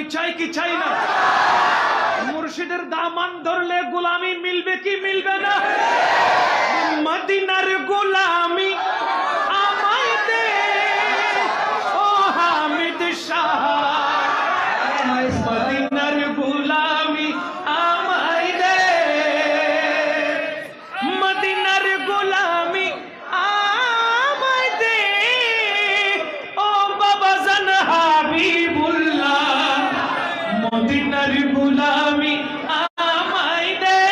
আমি চাই কি চাই না? মুর্শিদের দামান ধরলে গোলামি মিলবে কি মিলবে না? মদিনার গুলামি আমায় দে।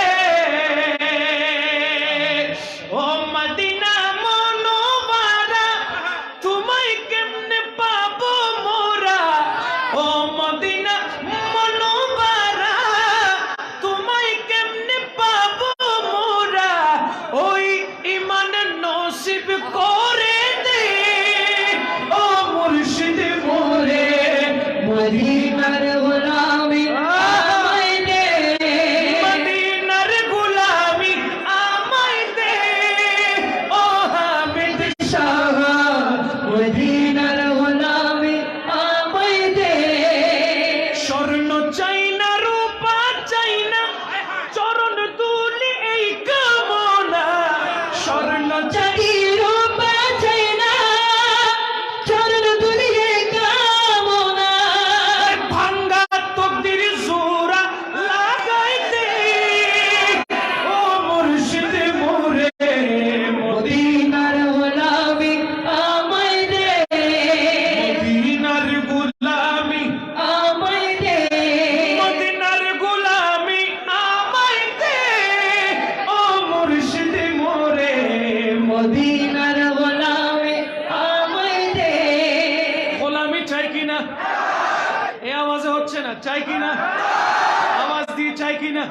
ও মদিনা মনোবারা তোমায় কেমনে পাবো মোরা? ও মদিনা মনোবারা তোমায় কেমনে পাবো মোরা? ওই ইমান নসিব করে দে। ও মুর্শিদ মোরে, মদিনা Karuna করছে না চাই কি না আওয়াজ দিয়ে চাই কি না